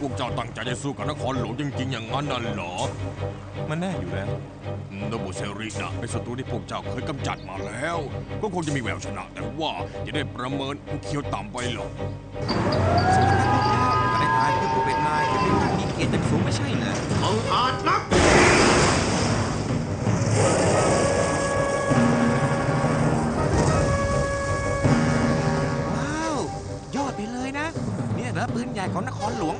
พวกเจ้าตั้งใจจะสู้กับนครหลวงจริงๆ อย่างนั้นน่ะเหรอมันแน่อยู่แล้ว โนบุเซรินะเป็นศัตรูที่พวกเจ้าเคยกำจัดมาแล้ว ก็คงจะมีแววชนะ แต่ว่าจะได้ประเมินเคียวต่ำไปหรอกก็ได้ตายเพื่อผู้เป็นนายจะเป็นการมีเกียรติอย่างสูงไม่ใช่เหรอ บังอาจนัก ใหญ่ของนครหลวง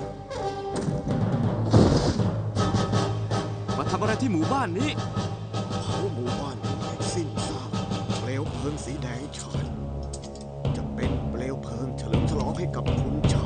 มาทำอะไรที่หมู่บ้านนี้ เผาหมู่บ้านนี้ให้สิ้นซากเปลวเพลิงสีแดงฉานจะเป็นเปลวเพลิงเฉลิมฉลองให้กับคุณชาย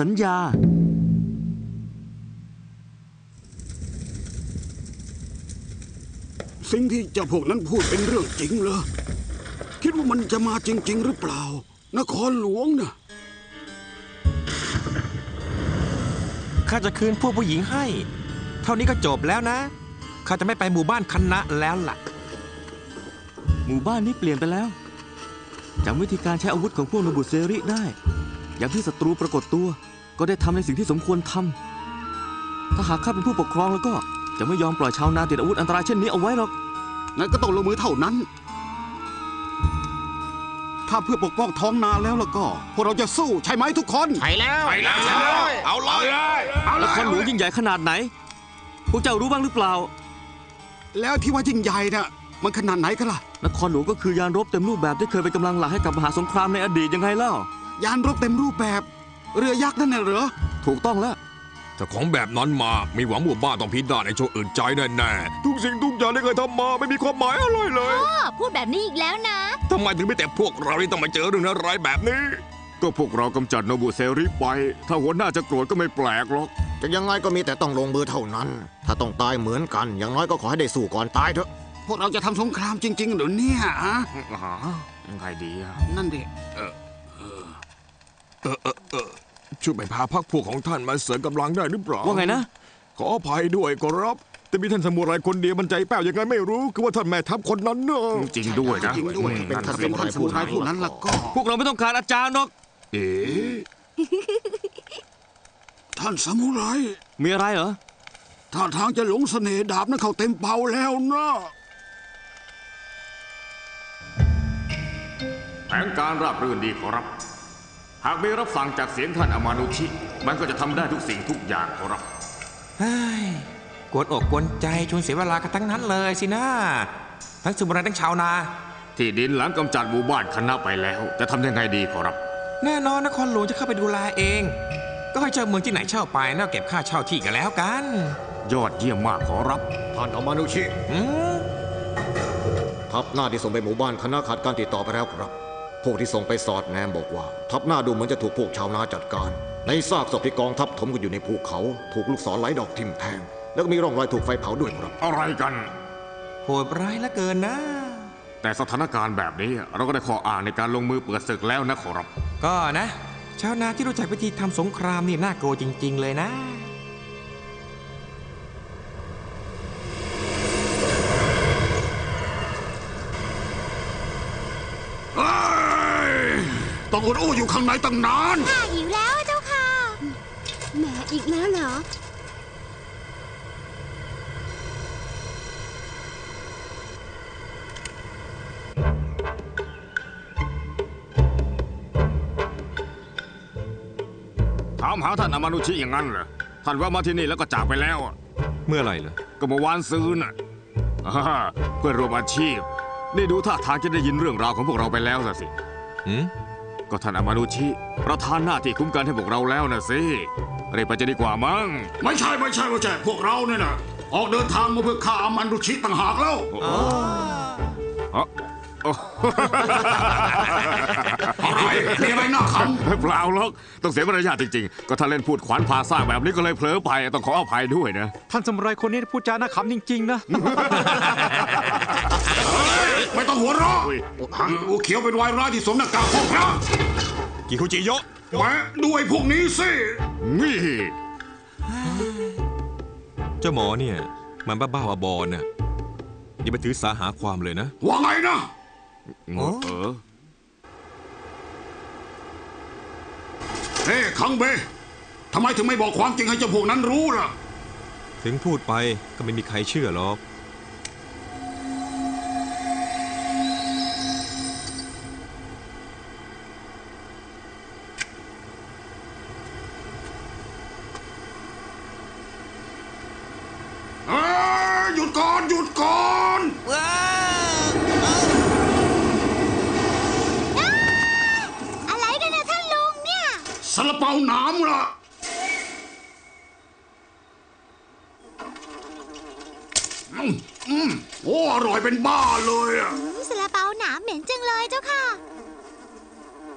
สัญญา สิ่งที่เจ้าพวกนั้นพูดเป็นเรื่องจริงเหรอ คิดว่ามันจะมาจริง ๆ หรือเปล่า นครหลวงนะข้าจะคืนพวกผู้หญิงให้ เท่านี้ก็จบแล้วนะ ข้าจะไม่ไปหมู่บ้านคณะแล้วล่ะ หมู่บ้านนี้เปลี่ยนไปแล้วจำวิธีการใช้อาวุธของพวกโนบุเซริได้ อย่างที่ศัตรูปรากฏตัว ก็ได้ทำในสิ่งที่สมควรทำถ้าหากข้าเป็นผู้ปกครองแล้วก็จะไม่ยอมปล่อยชาวนาติดอาวุธอันตรายเช่นนี้เอาไว้หรอก งั้นก็ต้องลงมือเท่านั้น ถ้าเพื่อปกป้องท้องนาแล้วแล้วก็ พวกเราจะสู้ใช่ไหมทุกคนไปแล้วเอาเลยละครหลวงยิ่งใหญ่ขนาดไหน พวกเจ้ารู้บ้างหรือเปล่า แล้วที่ว่ายิ่งใหญ่น่ะมันขนาดไหนกันล่ะ นครหลวงก็คือยานรบเต็มรูปแบบที่เคยเป็นกำลังหลักให้กับมหาสงครามในอดีตยังไงเล่า ยานรบเต็มรูปแบบ เรือยักษ์นั่นน่ะเหรอ ถูกต้องแล้ว ถ้าของแบบนั้นมา มีหวังหมู่บ้านต้องพินาศในช่วงอื่นใจแน่ๆทุกสิ่งทุกอย่างที่เคยทำมาไม่มีความหมายอะไรเลย พ่อพูดแบบนี้อีกแล้วนะ ทำไมถึงไม่แต่พวกเราที่ต้องมาเจอเรื่องร้ายๆแบบนี้ ก็พวกเรากำจัดโนบุเซริไป ถ้าหัวหน้าจะโกรธก็ไม่แปลกหรอก จะยังไงก็มีแต่ต้องลงมือเท่านั้น ถ้าต้องตายเหมือนกัน อย่างน้อยก็ขอให้ได้สู้ก่อนตายเถอะพวกเราจะทำสงครามจริงๆเหรือเนี่ยฮะหายังไงดีอะ นั่นดิเออ เออเออช่วยไปพาพักพวกของท่านมาเสริมกำลังได้หรือเปล่าว่าไงนะ ขออภัยด้วยก็รับ แต่มีท่านสมุไรคนเดียวมันใจแป้วยังไงไม่รู้ คือว่าท่านแม่ทัพคนนั้นเนอะจริงด้วยนะจริงด้วยอืมเป็นนั่นท่านสิเป็นท่านสมุไรผู้นั้นแล้วก็ พวกเราไม่ต้องการอาจารย์หรอก เอ๊ะท่านสมุไร มีอะไรเหรอ ท่าทางจะหลงเสน่ห์ดาบนั้นเข้าเต็มเป่าแล้วนะแผนการราบรื่นดีขอรับ หากไม่รับสั่งจากเสียงท่านอามานุชิ มันก็จะทำได้ทุกสิ่งทุกอย่างขอรับ เฮ้ยกวนอกกวนใจชวนเสียเวลากันทั้งนั้นเลยสินะทั้งสมุไรทั้งชาวนา ที่ดินหลังกำจัดหมู่บ้านคณะไปแล้ว จะทำยังไงดีขอรับ แน่นอนนครหลวงจะเข้าไปดูแลเอง ก็ให้เจ้าเมืองที่ไหนเช่าไปแล้วเก็บค่าเช่าที่กันแล้วกัน ยอดเยี่ยมมากขอรับ ท่านอามานุชิ อืม ทัพหน้าที่ส่งไปหมู่บ้านคณะขาดการติดต่อไปแล้วครับ พวกที่ส่งไปสอดแนมบอกว่า ทัพหน้าดูเหมือนจะถูกพวกชาวนาจัดการ ในซากศพที่กองทัพถมกันอยู่ในภูเขา ถูกลูกศรไหลดอกทิ่มแทง แล้วก็มีร่องรอยถูกไฟเผาด้วยครับ อะไรกัน โหดร้ายเหลือเกินนะทแต่สถานการณ์แบบนี้เราก็ได้ข้ออ้างในการลงมือเปิดศึกแล้วนะขอรับ ก็นะ ชาวนาที่รู้จักวิธีทำสงครามนี่น่ากลัวจริง ๆ เลยนะ ต้องอดอู้อยู่ข้างในตั้งนาน ข้าหิวแล้วเจ้าค่ะแหมอีกแล้วเหรอ ถามหาท่านอามานุชิอย่างนั้นเหรอ ท่านแว่ามาที่นี่แล้วก็จากไปแล้วอะเมื่อไหร่เหรอก็เมื่อวานซื้อน่ะอ่าเพื่อนร่วมอาชีพ นี่ดูท่าทางจะได้ยินเรื่องราวของพวกเราไปแล้วนะสิ หืม ก็ท่านอามานุชิประธานหน้าที่คุ้มกันให้พวกเราแล้วนะสิเรียกไปจะดีกว่ามั้งไม่ใช่ไม่ใช่ไม่ใช่พวกเราเนี่ยนะออกเดินทางมาเพื่อฆ่าอามันดุชิต่างหากแล้ว อ๋ออ๋ออะไรมีอะไรน่าขเปล่าหรอกต้องเสียมารยาทจริงๆ ก็ถ้าเล่นพูดขวานพาซ่ากแบบนี้ก็เลยเผลอไปต้องขออภัยด้วยนะ ท่านสมุไรคนนี้พูดจาน่าขำจริง ๆ นะำไม่ต้องหัวเราะอุ้ยหังอูเขียวเป็นวายร้ายที่สมหน้ากากพ่อพระกิคุจิโยะแหมด้วยพวกนี้สินี่เจ้าหมอเนี่ย มันบ้าๆบอๆน่ะอย่าไปถือสาหาความเลยนะ ว่าไงนะ เออเฮ้คังเบทำไมถึงไม่บอกความจริงให้เจ้าพวกนั้นรู้ล่ะ ถึงพูดไปก็ไม่มีใครเชื่อหรอก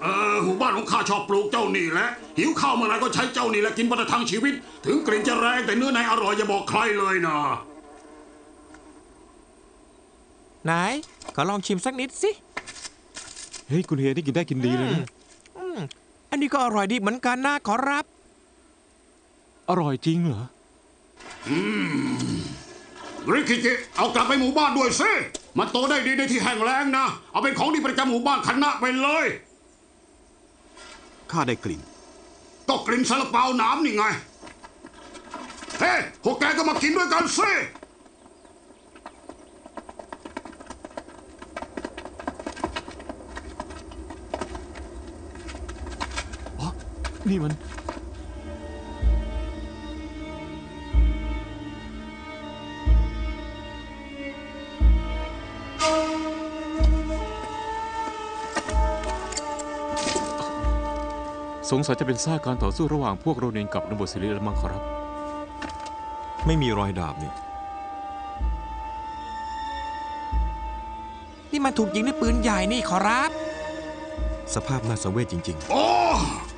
เออหมู่บ้านของข้าชอบปลูกเจ้านี่แหละหิวข้าวเมื่อไหรก็ใช้เจ้านี่แหละกินมาทั้งชีวิต ถึงกลิ่นจะแรงแต่เนื้อในอร่อยอย่าบอกใครเลยนะไหนขอลองชิมสักนิดสิเฮ้ยคุณเฮียนี่กินได้กินดีเลยนะอันนี้ก็อร่อยดีเหมือนกันนะขอรับ อร่อยจริงเหรอริคิจิเอากลับไปหมู่บ้านด้วยสิมันโตได้ดีในที่แห้งแล้งนะ เอาเป็นของดีประจำหมู่บ้านคณะไปเลย ข้าได้กลิ่น ก็กลิ่นซาลาเปาหนามนี่ไง เฮ้พวกแกก็มากินด้วยกันสินี่มัน สงสัยจะเป็นซากการต่อสู้ระหว่างพวกโรนินกับนบุสิริแล้วมั้งครับ ไม่มีรอยดาบนี่ นี่มันถูกยิงด้วยปืนใหญ่นี่ขอรับ สภาพน่าสังเวชจริง โอ้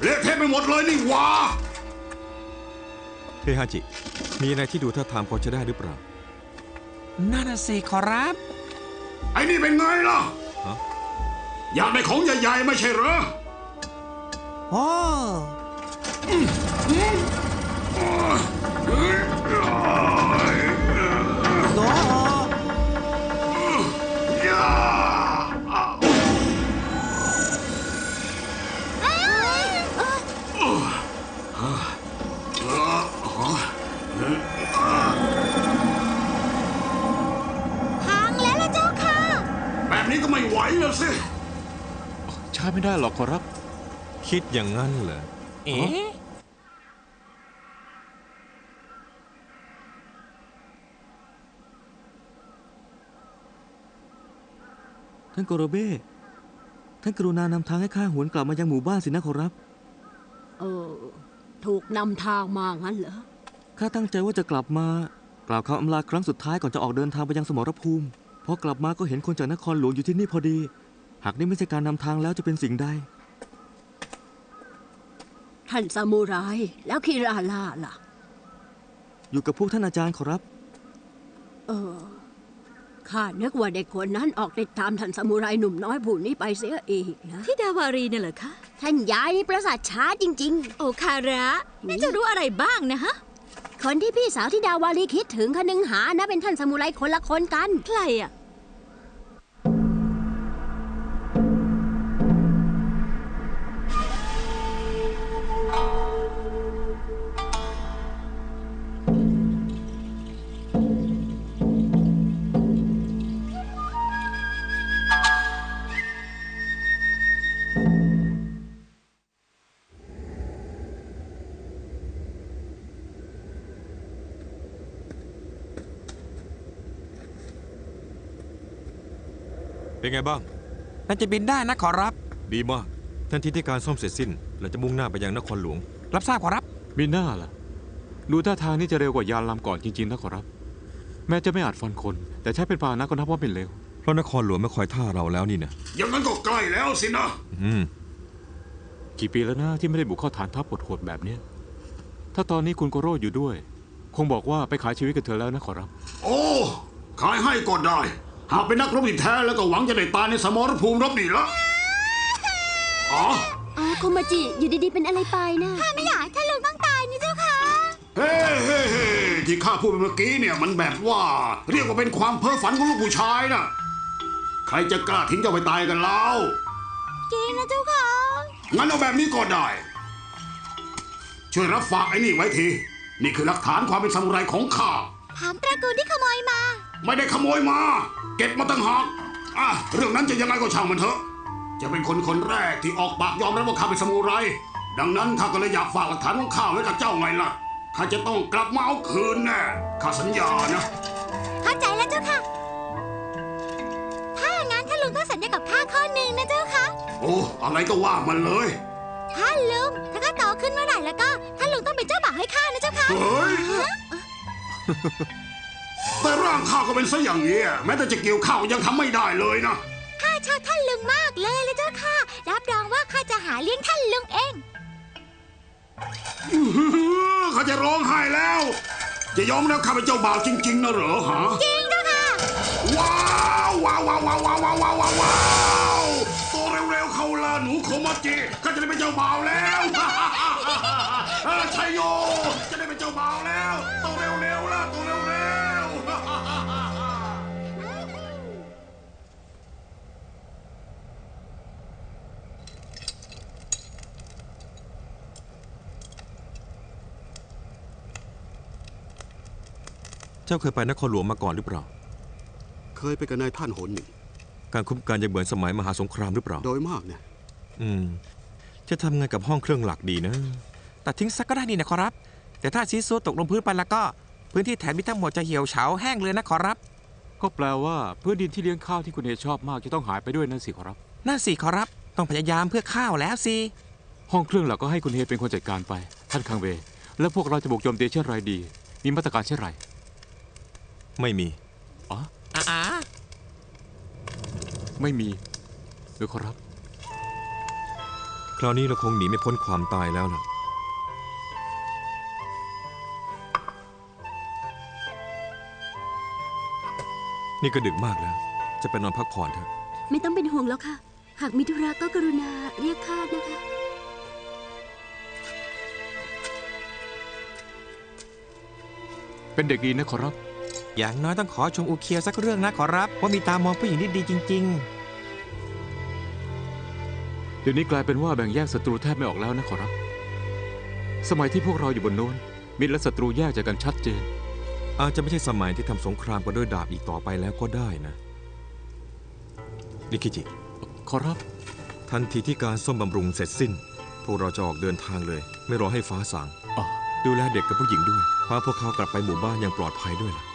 เละเทะไปหมดเลยนี่หว่าๆ เฮฮาจิ มีอะไรที่ดูท่าทางพอจะได้หรือเปล่า นั่นน่ะสิขอรับ ไอ้นี่เป็นไงล่ะ ฮะ อยากได้ของใหญ่ ๆ ไม่ใช่เหรอ โอ้พั คิดอย่างนั้นเหรอ เอ๊ะท่านโกโรเบ้ ท่านกรุณานำทางให้ข้าหวนกลับมายังหมู่บ้านสินะขอรับ เออ ถูกนำทางมางั้นเหรอ ข้าตั้งใจว่าจะกลับมา กล่าวคำอำลาครั้งสุดท้ายก่อนจะออกเดินทางไปยังสมรภูมิพอกลับมาก็เห็นคนจากนครหลวงอยู่ที่นี่พอดี หากนี่ไม่ใช่การนำทางแล้วจะเป็นสิ่งใด ท่านซามูไรแล้วคิราล่าล่ะ อยู่กับพวกท่านอาจารย์ขอรับ เออข้านึกว่าเด็กคนนั้นออกติดตามท่านสมุไรหนุ่มน้อยผู้นี้ไปเสียอีกนะที่ดาวารีเนี่ยเหรอคะ ท่านยายนี่ประสาทช้าจริง โอคาระน่าจะรู้อะไรบ้างนะฮะ ๆ คนที่พี่สาวที่ดาวารีคิดถึงคนึงหานะเป็นท่านสมุไรคนละคนกัน ใครอะ เป็นไงบ้าง น่าจะบินได้นะขอรับ ดีมาก ทันทีที่การซ่อมเสร็จสิ้น เราจะมุ่งหน้าไปยังนครหลวง รับทราบขอรับ มีหน้าล่ะ ดูท่าทางนี่จะเร็วกว่ายานลำก่อนจริงๆนะขอรับ แม้จะไม่อาจฟันคน แต่ใช้เป็นพาหนะก็นับว่าเป็นเร็ว เพราะนครหลวงไม่คอยท่าเราแล้วนี่นะอย่างนั้นก็ใกล้แล้วสินะ อืมกี่ปีแล้วนะที่ไม่ได้บุกเข้าฐานทัพโหดๆแบบเนี้ยถ้าตอนนี้คุณโกโร่อยู่ด้วย คงบอกว่าไปขายชีวิตกับเธอแล้วนะขอรับ โอ้ ขายให้ก็ได้ หากเป็นนักรบที่แท้แล้วก็หวังจะได้ตายในสมรภูมิรบนี่ละอ๋ออ๋อโคมาจิอยู่ดีๆเป็นอะไรไปนะข้าไม่อยากให้ท่านลุงต้องตายนี่เจ้าค่ะเฮ้เฮ้เฮ้ที่ข้าพูดไปเมื่อกี้เนี่ยมันแบบว่า เรียกว่าเป็นความเพ้อฝันของลูกผู้ชายนะใครจะกล้าทิ้งเจ้าไปตายกันเล่าจริงนะเจ้าค่ะงั้นเอาแบบนี้ก็ได้ ช่วยรับฝากไอ้นี่ไว้ที นี่คือหลักฐานความเป็นซามูไรของข้าถามตระกูลที่ขโมยมา ไม่ได้ขโมยมา เก็บมาตั้งหากอะเรื่องนั้นจะยังไงก็ช่างมันเถอะ จะเป็นคนคนแรกที่ออกปากยอมรับว่าข้าเป็นสมุไร ดังนั้นข้าก็เลยอยากฝากหลักฐานของข้าไว้กับเจ้าไงล่ะ ข้าจะต้องกลับมาเอาคืนแน่ ข้าสัญญานะ เข้าใจแล้วเจ้าค่ะ ถ้าอย่างนั้นท่านลุงต้องสัญญากับข้าข้อหนึ่งนะเจ้าค่ะ โอ้อะไรก็ว่ามันเลย ท่านลุงถ้าข้าโตขึ้นเมื่อไหร่แล้วก็ท่านลุงต้องเป็นเจ้าบ่าวให้ข้านะเจ้าค่ะ เฮ้ยแต่ ร่างข้าก็เป็นซะอย่างนี้แม้แต่จะเกี่ยวข้าวยังทำไม่ได้เลยนะข้าชอบท่านลุงมากเลยเลยเจ้าค่ะ รับรองว่าข้าจะหาเลี้ยงท่านลุงเองเขาจะร้องไห้แล้ว จะยอมแล้วข้าเป็นเจ้าบ่าวจริง ๆนะเหรอฮะจริงเจ้าค่ะว้าวว้าวว้าวว้าวว้าวว้าวว้าวว้าวว้าวโตเร็วๆเข้าละหนูโคมาจิข้าจะได้เป็นเจ้าบ่าวแล้วเออชัยโยจะได้เป็นเจ้าบ่าวแล้วโตเร็ว เจ้าเคยไปนครหลวงมาก่อนหรือเปล่า เคยไปกับนายท่านหนหนึ่ง การคุ้มกันยังเหมือนสมัยมหาสงครามหรือเปล่า โดยมากเนี่ย อืม จะทำไงกับห้องเครื่องหลักดีนะแต่ทิ้งซักก็ได้นี่นะขอรับ แต่ถ้าซีซัวตกลงพื้นไปแล้วก็ พื้นที่แถบนี้ทั้งหมดจะเหี่ยวเฉาแห้งเลยนะขอรับ ก็แปลว่าพื้นดินที่เลี้ยงข้าวที่คุณเอชอบมากจะต้องหายไปด้วยนั่นสิขอรับ น่าสิขอรับ ต้องพยายามเพื่อข้าวแล้วสิห้องเครื่องหลักก็ให้คุณเฮเป็นคนจัดการไป ท่านคังเว แล้วพวกเราจะบุกโจมตีเช่นไรดี มีมาตรการเช่นไร ไม่มี อ๋ออ่าไม่มีหรือขอรับ คราวนี้เราคงหนีไม่พ้นความตายแล้วล่ะ นี่ก็ดึกมากแล้ว จะไปนอนพักผ่อนเถอะ ไม่ต้องเป็นห่วงแล้วค่ะ หากมีธุระก็กรุณาเรียกข้านะคะ เป็นเด็กดีนะขอรับ อย่างน้อยต้องขอชมอูเคียวสักเรื่องนะขอรับว่ามีตามองผู้หญิงที่ดีจริง เดี๋ยวนี้กลายเป็นว่าแบ่งแยกศัตรูแทบไม่ออกแล้วนะขอรับ สมัยที่พวกเราอยู่บนโน้นมิตรและศัตรูแยกจากกันชัดเจนอาจจะไม่ใช่สมัยที่ทำสงครามกันด้วยดาบอีกต่อไปแล้วก็ได้นะนิคิจิ ขอรับ ทันทีที่การซ่อมบำรุงเสร็จสิ้น พวกเราจะออกเดินทางเลย ไม่รอให้ฟ้าสาง อ๋อ ดูแลเด็กกับผู้หญิงด้วย พาพวกเขากลับไปหมู่บ้านอย่างปลอดภัยด้วยล่ะ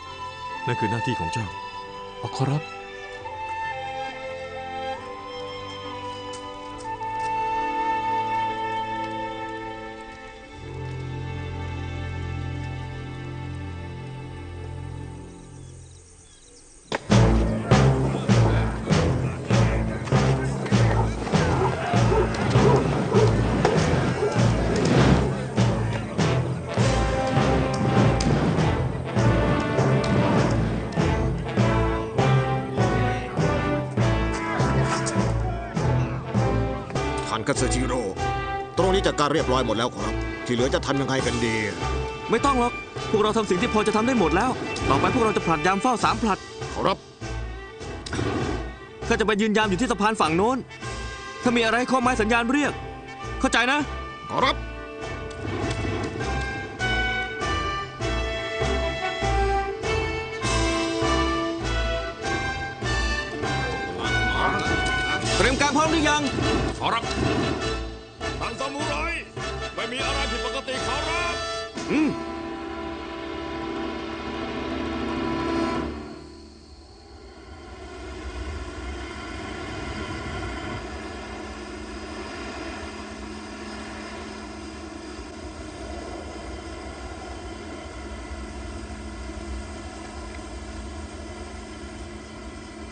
นั่นคือหน้าที่ของเจ้าอ๋อขอรับาเซจิโร่ตรงนี้จัดการเรียบร้อยหมดแล้วครับ ที่เหลือจะทำยังไงกันดี ไม่ต้องหรอก พวกเราทำสิ่งที่พอจะทำได้หมดแล้ว ต่อไปพวกเราจะผลัดยามเฝ้าสามผลัด ขอรับข้าจะไปยืนยามอยู่ที่สะพานฝั่งโน้น ถ้ามีอะไรข้อไม้สัญญาณเรียก เข้าใจนะ ขอรับ เตรียมการพร้อมหรือยัง ขอรับท่านซามูไรไม่มีอะไรผิดปกติขอรับ อืม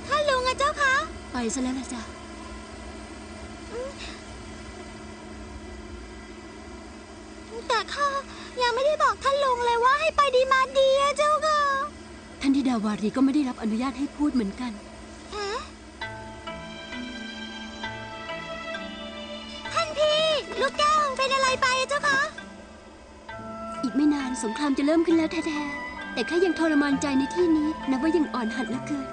ท่านลุงอะเจ้าคะไปซะแล้วล่ะจ้ะ แต่ข้ายังไม่ได้บอกท่านลุงเลยว่าให้ไปดีมาดีอะเจ้าค่ะ ท่านธิดาวารีก็ไม่ได้รับอนุญาตให้พูดเหมือนกันฮะท่านพี่ ลูกแก้วเป็นอะไรไปอะเจ้าคะอีกไม่นานสงครามจะเริ่มขึ้นแล้วแท้ๆ แต่ข้ายังทรมานใจในที่นี้นับว่ายังอ่อนหัดเหลือเกิน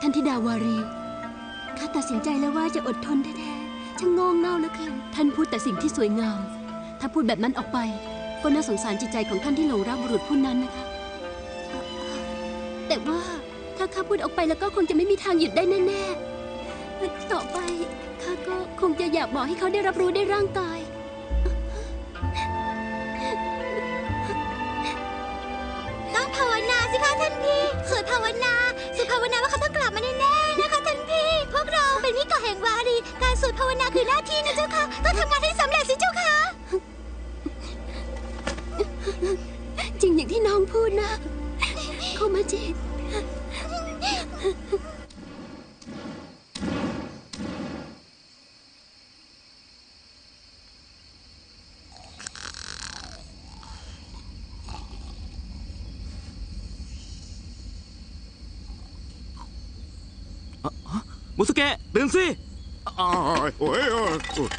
ท่านธิดาวารีข้าตัดสินใจแล้วว่าจะอดทนแท้ๆช่างโง่เง่าเหลือเกินท่านพูดแต่สิ่งที่สวยงาม ถ้าพูดแบบนั้นออกไป ก็น่าสงสารจิตใจของท่านที่หลงรักบุรุษผู้นั้นนะคะ แต่ว่าถ้าข้าพูดออกไปแล้วก็คงจะไม่มีทางหยุดได้แน่ๆ ต่อไปข้าก็คงจะอยากบอกให้เขาได้รับรู้ได้ร่างกาย ต้องภาวนาสิคะท่านพี่สวดภาวนาสวดภาวนาว่าเขาต้องกลับมาแน่ๆนะคะท่านพี่ พวกเราเป็นมิตรกับแห่งวารีการสวดภาวนาคือหน้าที่นะเจ้าค่ะต้องทำงานให้ สเกะตื่นสิอ้าวโอ้ยโอ้ยโอ้ย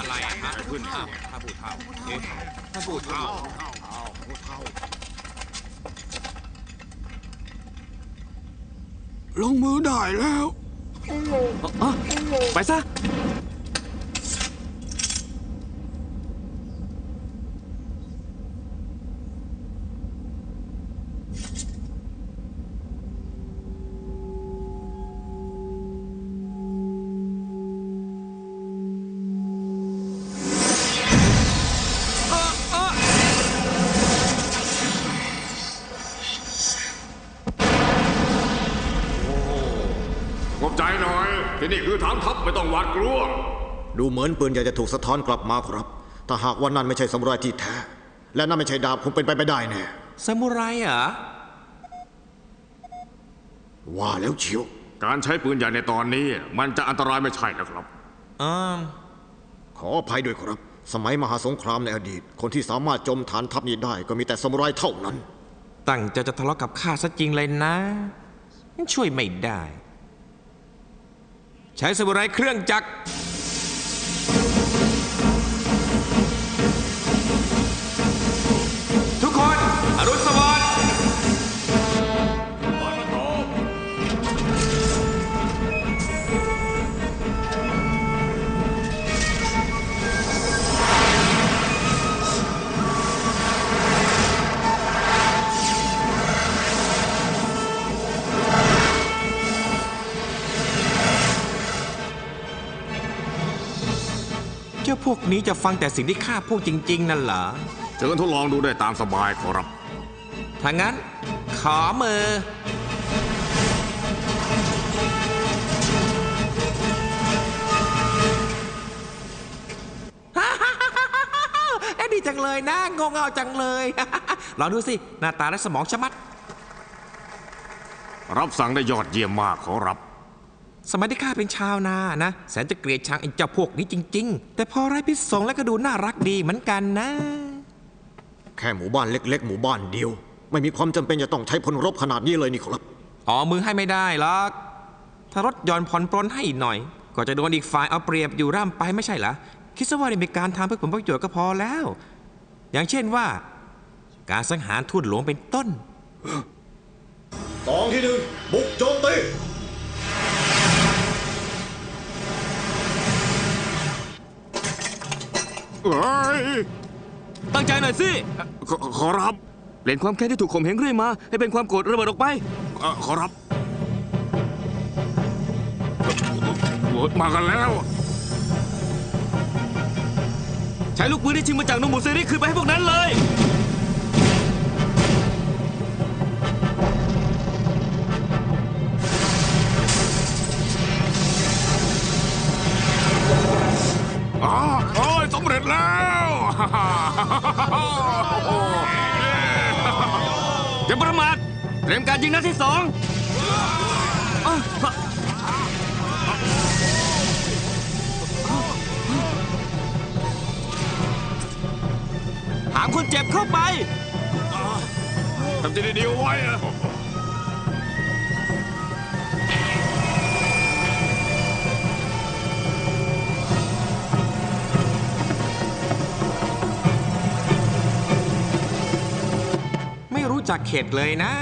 อะไรอะฮะขึ้นอ้าวถ้าพูเท่าเอ๊ะถ้าพูเท่าลงมือได้แล้ว อะไปซะ น่อยที่นี่คือฐานทัพไม่ต้องหวาดกลัว ดูเหมือนปืนใหญ่จะถูกสะท้อนกลับมาครับ ถ้าหากว่านั่นไม่ใช่สมุไรที่แท้ และนั่นไม่ใช่ดาบคงเป็นไปไม่ได้แน่ซามูไรเหรอว่าแล้วเชียว การใช้ปืนใหญ่ในตอนนี้ มันจะอันตรายไม่ใช่นะครับอืมขออภัยด้วยครับ สมัยมหาสงครามในอดีต คนที่สามารถจมฐานทัพนี้ได้ก็มีแต่สมุไรเท่านั้น ตั้งใจจะทะเลาะกับข้าซะจริงเลยนะ ช่วยไม่ได้ ใช้สมุไรเครื่องจักร กนี้จะฟังแต่สิ่งที่ข้าพูดจริง ๆ นั่นเหรอเชิญทดลองดูได้ตามสบายขอรับ ถ้างั้น ขอมือเอ้ยดีจังเลยนะงงเอาจังเลย ลองดูสิ หน้าตาและสมองชะมัด รับสั่งได้ยอดเยี่ยมมากขอรับ สมัยที่ข้าเป็นชาวนานะ แสนจะเกลียดชังไอ้เจ้าพวกนี้จริง ๆ แต่พอไร้พิษสงแล้วก็ดูน่ารักดีเหมือนกันนะ แค่หมู่บ้านเล็ก ๆ หมู่บ้านเดียว ไม่มีความจำเป็นจะต้องใช้พลรบขนาดนี้เลยนี่ครับ อ๋อมือให้ไม่ได้หรอกถ้ารถยนต์ผ่อนปลนให้หน่อย ก็จะโดนอีกฝ่ายเอาเปรียบอยู่ร่ำไปไม่ใช่เหรอคิดซะว่านี่เป็นการทำเพื่อผลประโยชน์ก็พอแล้ว อย่างเช่นว่า การสังหารทูตหลวงเป็นต้น กองที่หนึ่งบุกโจมตี เอ้ยตั้งใจหน่อยสิ ขอขอรับเปลี่ยนความแค้นที่ถูกข่มเหงเรื่อยมา ให้เป็นความโกรธระเบิดออกไป เอ่อขอรับโอ้ยมากันแล้ว ใช้ลูกปืนที่ชิงมาจากโนบุเซริคืนไปให้พวกนั้นเลยอ๋อโอ้ยสำเร็ จแล้วอย่าประมาทเตรียมการยิงนัดที่สองอ้าวหามคนเจ็บเข้าไปทำใจดีๆไว้ จะไม่รู้จักเข็ดเลยนะ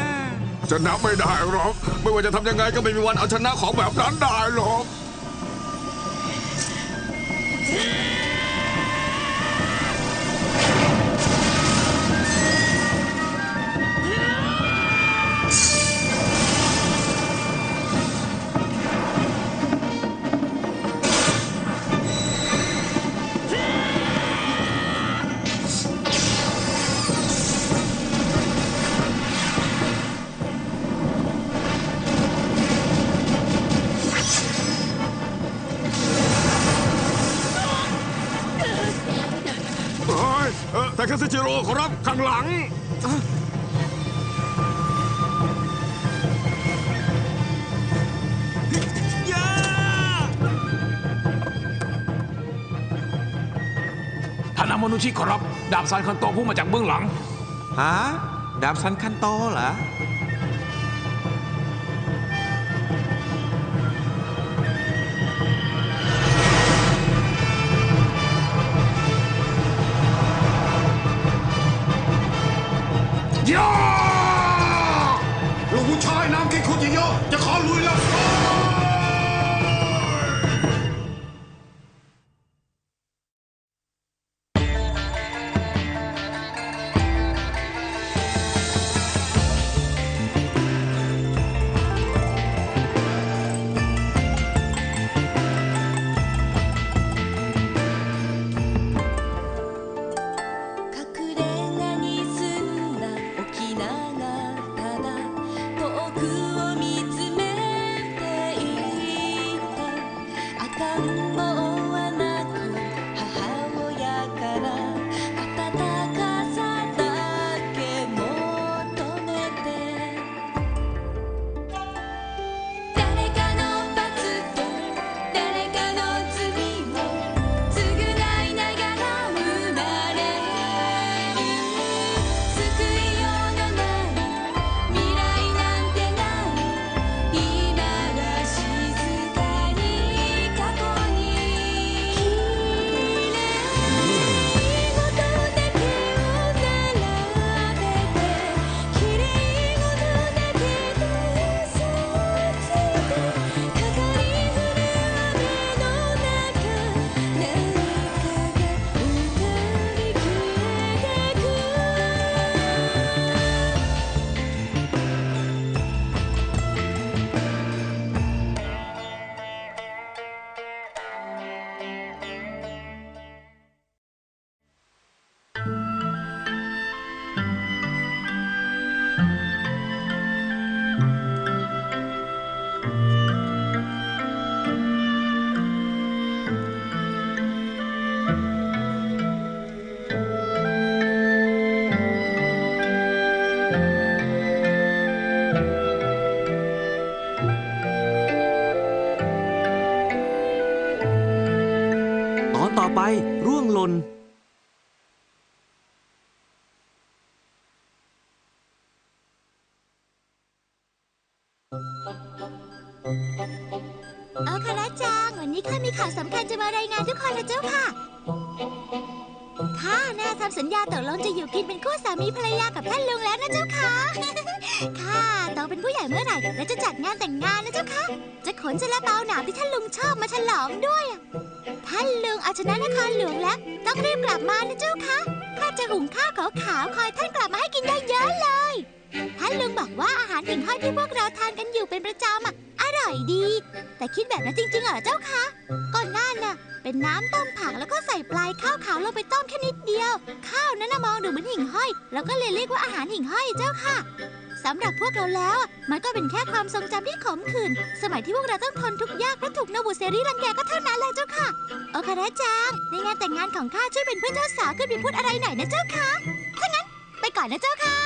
ชนะไม่ได้หรอก ไม่ว่าจะทำยังไงก็ไม่มีวันเอาชนะของแบบนั้นได้หรอก จิโร่ขอรับข้างหลังท่านอามนุชิขอรับ ดาบซานคันโตพุ่งมาจากเบื้องหลัง ฮะ ดาบซันคันโตเหรอ ผู้ชายนามเกคุจิโยจะขอลุยแล้ว ภรรยากับท่านลุงแล้วนะเจ้าค่ะข้าโตเป็นผู้ใหญ่เมื่อไหร่และจะจัดงานแต่งงานนะเจ้าค่ะ จะขนซาลาเปาหนาวที่ท่านลุงชอบมาฉลองด้วย ท่านลุงเอาชนะนครหลวงแล้ว ต้องรีบกลับมานะเจ้าค่ะข้าจะหุงข้าวขาวๆคอยท่านกลับมาให้กินเยอะๆเลย ท่านลุงบอกว่าอาหารหิ่งห้อยที่พวกเราทานกันอยู่เป็นประจำอะอร่อยดี แต่คิดแบบนั้นจริงๆเหรอเจ้าคะก่อนหน้าน่ะ เป็นน้ำต้มผักแล้วก็ใส่ปลายข้าวขาวลงไปต้มแค่นิดเดียว ข้าวนั้นนะมองดูเหมือนหิ่งห้อย แล้วก็เลยเรียกว่าอาหารหิ่งห้อยเจ้าค่ะสำหรับพวกเราแล้ว มันก็เป็นแค่ความทรงจำที่ขมขื่นสมัยที่พวกเราต้องทนทุกข์ยากเพราะถูกนบุเซริรังแกก็เท่านั้นแหละเจ้าค่ะโอคาระจังในงานแต่งงานของข้าช่วยเป็นเพื่อนเจ้าสาวขึ้นไปพูดอะไรหน่อยนะเจ้าค่ะถ้างั้นไปก่อนนะเจ้าค่ะ